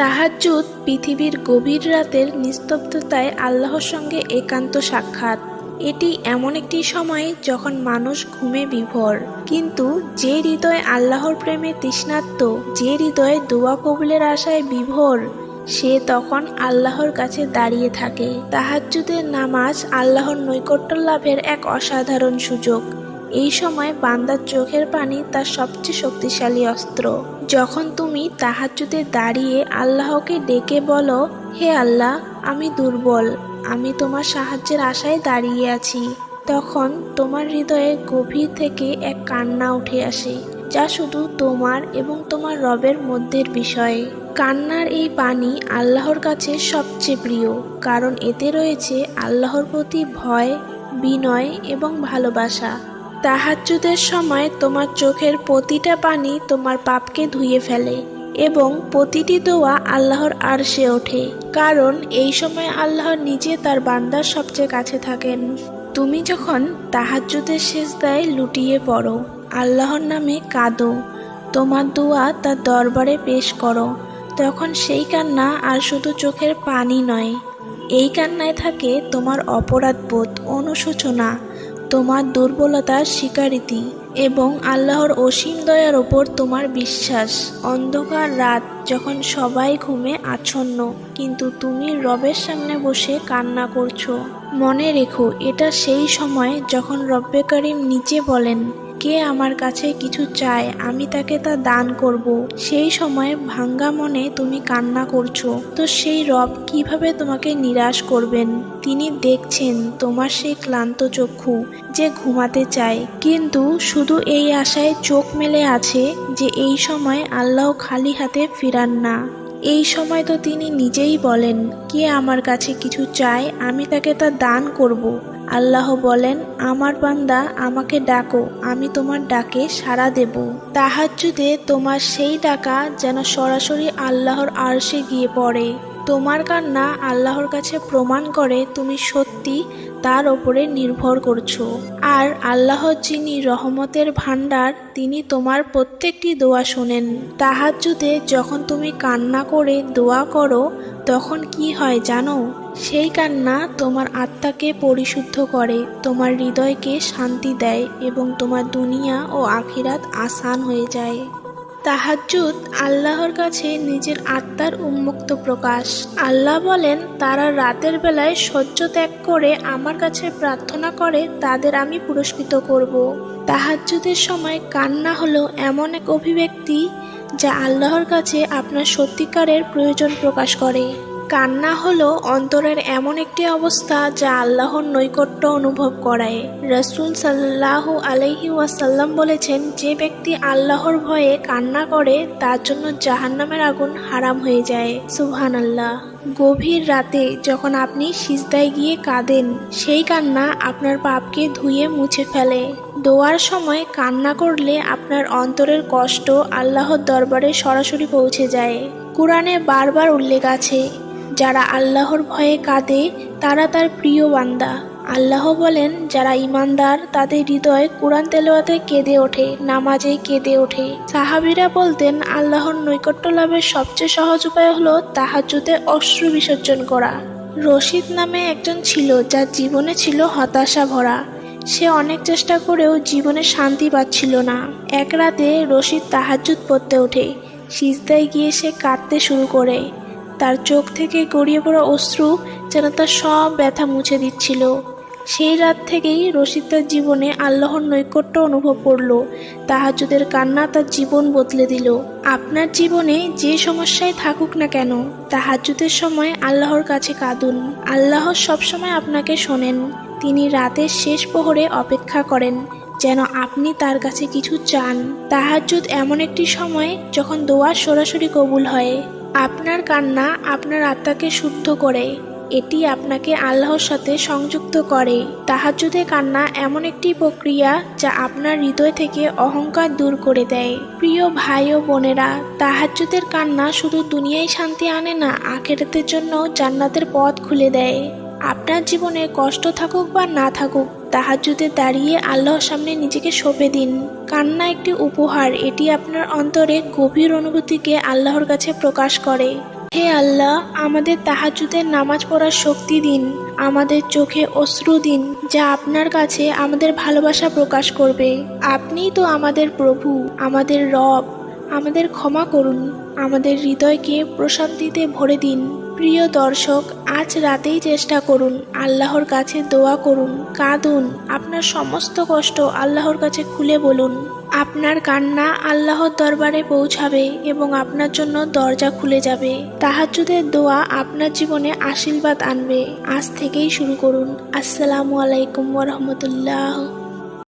তাহাজ্জুদ পৃথিবীর গভীর রাতের নিস্তব্ধতায় আল্লাহর সঙ্গে একান্ত সাক্ষাৎ। এটি এমন একটি সময় যখন মানুষ ঘুমে বিভোর। কিন্তু যে হৃদয় আল্লাহর প্রেমে তৃষ্ণার্ত, যে হৃদয় দোয়া কবুলের আশায় বিভোর, সে তখন আল্লাহর কাছে দাঁড়িয়ে থাকে। তাহাজ্জুদের নামাজ আল্লাহর নৈকট্য লাভের এক অসাধারণ সুযোগ। এই সময় বান্দার চোখের পানি তার সবচেয়ে শক্তিশালী অস্ত্র। যখন তুমি তাহাজ্জুদে দাঁড়িয়ে আল্লাহকে ডেকে বলো, হে আল্লাহ, আমি দুর্বল, আমি তোমার সাহায্যের আশায় দাঁড়িয়ে আছি। তখন তোমার হৃদয়ে গভীর থেকে এক কান্না উঠে আসে, যা শুধু তোমার এবং তোমার রবের মধ্যের বিষয়। কান্নার এই পানি আল্লাহর কাছে সবচেয়ে প্রিয়, কারণ এতে রয়েছে আল্লাহর প্রতি ভয়, বিনয় এবং ভালোবাসা। তাহাজ্জুদের সময় তোমার চোখের প্রতিটা পানি তোমার পাপকে ধুয়ে ফেলে এবং প্রতিটি দোয়া আল্লাহর আরশে ওঠে। কারণ এই সময় আল্লাহ নিজে তার বান্দার সবচেয়ে কাছে থাকেন। তুমি যখন তাহাজ্জুদের শেষদায় লুটিয়ে পড়ো, আল্লাহর নামে কাঁদো, তোমার দোয়া তার দরবারে পেশ করো, তখন সেই কান্না আর শুধু চোখের পানি নয়, এই কান্নায় থাকে তোমার অপরাধবোধ, অনুশোচনা। তোমার দুর্বলতার স্বীকারিতি এবং আল্লাহর অসীম দয়ার ওপর তোমার বিশ্বাস। অন্ধকার রাত যখন সবাই ঘুমে আচ্ছন্ন, কিন্তু তুমি রবের সামনে বসে কান্না করছ। মনে রেখো, এটা সেই সময় যখন রব্বে করিম নিচে বলেন কে আমার কাছে কিছু চায়, আমি তাকে তা দান করব। সেই সময় ভাঙ্গা মনে তুমি কান্না করছ। তো সেই রব কীভাবে তোমাকে নিরাশ করবেন? তিনি দেখছেন তোমার সেই ক্লান্ত চক্ষু যে ঘুমাতে চায়। কিন্তু শুধু এই আশায় চোখ মেলে আছে যে এই সময় আল্লাহ খালি হাতে ফিরান না। এই সময় তো তিনি নিজেই বলেন, কে আমার কাছে কিছু চায়, আমি তাকে তা দান করব। আল্লাহ বলেন, আমার বান্দা, আমাকে ডাকো, আমি তোমার ডাকে সাড়া দেব। তাহাজ্জুদে তোমার সেই ডাকা যেন সরাসরি আল্লাহর আরশে গিয়ে পড়ে। তোমার কান্না আল্লাহর কাছে প্রমাণ করে তুমি সত্যি তার ওপরে নির্ভর করছ। আর আল্লাহ যিনি রহমতের ভাণ্ডার, তিনি তোমার প্রত্যেকটি দোয়া শোনেন। তাহাজ্জুদে যখন তুমি কান্না করে দোয়া করো, তখন কি হয় জানো? সেই কান্না তোমার আত্মাকে পরিশুদ্ধ করে, তোমার হৃদয়কে শান্তি দেয় এবং তোমার দুনিয়া ও আখিরাত আসান হয়ে যায়। তাহাজ্জুদ আল্লাহর কাছে নিজের আত্মার উন্মুক্ত প্রকাশ। আল্লাহ বলেন, তারা রাতের বেলায় সহ্য ত্যাগ করে আমার কাছে প্রার্থনা করে, তাদের আমি পুরস্কৃত করব। তাহাজ্জুদের সময় কান্না হলো এমন এক অভিব্যক্তি যা আল্লাহর কাছে আপনার সত্যিকারের প্রয়োজন প্রকাশ করে। কান্না হলো অন্তরের এমন একটি অবস্থা যা আল্লাহর নৈকট্য অনুভব করায়। রসুল সাল্লাহ আলহি ওয়াসাল্লাম বলেছেন, যে ব্যক্তি আল্লাহর ভয়ে কান্না করে, তার জন্য জাহান্নামের আগুন হারাম হয়ে যায়। সুহান আল্লাহ গভীর রাতে যখন আপনি সিজদায় গিয়ে কাঁদেন, সেই কান্না আপনার পাপকে ধুয়ে মুছে ফেলে। দোয়ার সময় কান্না করলে আপনার অন্তরের কষ্ট আল্লাহর দরবারে সরাসরি পৌঁছে যায়। কোরআনে বারবার উল্লেখ আছে যারা আল্লাহর ভয়ে কাঁদে, তারা তার প্রিয় বান্দা। আল্লাহ বলেন, যারা ইমানদার তাদের হৃদয় কোরআন তেলোয়াতে কেঁদে ওঠে, নামাজে কেঁদে ওঠে। সাহাবিরা বলতেন, আল্লাহর নৈকট্য লাভের সবচেয়ে সহজ উপায় হলো তাহাজুতে অশ্রু বিসর্জন করা। রশিদ নামে একজন ছিল, যার জীবনে ছিল হতাশা ভরা। সে অনেক চেষ্টা করেও জীবনে শান্তি পাচ্ছিল না। এক রাতে রশিদ তাহাজুদ পড়তে ওঠে। সিজদায় গিয়ে সে কাঁদতে শুরু করে। তার চোখ থেকে গড়িয়ে পড়া অশ্রু যেন তার সব ব্যথা মুছে দিচ্ছিল। সেই রাত থেকেই রশিদ তার জীবনে আল্লাহর নৈকট্য অনুভব করল। তাহাজুদের কান্না তার জীবন বদলে দিল। আপনার জীবনে যে সমস্যায় থাকুক না কেন তাহাজুদের সময় আল্লাহর কাছে কাঁদুন। আল্লাহ সবসময় আপনাকে শোনেন। তিনি রাতের শেষ প্রহরে অপেক্ষা করেন, যেন আপনি তার কাছে কিছু চান। তাহাজুদ এমন একটি সময় যখন দোয়া সরাসরি কবুল হয়। আপনার কান্না আপনার আত্মাকে শুদ্ধ করে, এটি আপনাকে আল্লাহর সাথে সংযুক্ত করে। তাহাজুদে কান্না এমন একটি প্রক্রিয়া যা আপনার হৃদয় থেকে অহংকার দূর করে দেয়। প্রিয় ভাই ও বোনেরা তাহাজুদের কান্না শুধু দুনিয়ায় শান্তি আনে না, আখেরাতের জন্য জান্নাতের পথ খুলে দেয়। আপনার জীবনে কষ্ট থাকুক বা না থাকুক তাহাজুদে দাঁড়িয়ে আল্লাহর সামনে নিজেকে সঁপে দিন। কান্না একটি উপহার, এটি আপনার অন্তরে গভীর অনুভূতিকে আল্লাহর কাছে প্রকাশ করে। হে আল্লাহ, আমাদের তাহাজুদের নামাজ পড়ার শক্তি দিন, আমাদের চোখে অশ্রু দিন, যা আপনার কাছে আমাদের ভালোবাসা প্রকাশ করবে। আপনিই তো আমাদের প্রভু, আমাদের রব, আমাদের ক্ষমা করুন, আমাদের হৃদয়কে প্রশান্তিতে ভরে দিন। প্রিয় দর্শক, আজ রাতেই চেষ্টা করুন, আল্লাহর কাছে দোয়া করুন, কাঁদুন, আপনার সমস্ত কষ্ট আল্লাহর কাছে খুলে বলুন। আপনার কান্না আল্লাহর দরবারে পৌঁছাবে এবং আপনার জন্য দরজা খুলে যাবে। তাহাজ্জুদের দোয়া আপনার জীবনে আশীর্বাদ আনবে। আজ থেকেই শুরু করুন। আসসালামু আলাইকুম ওরহমতুল্লাহ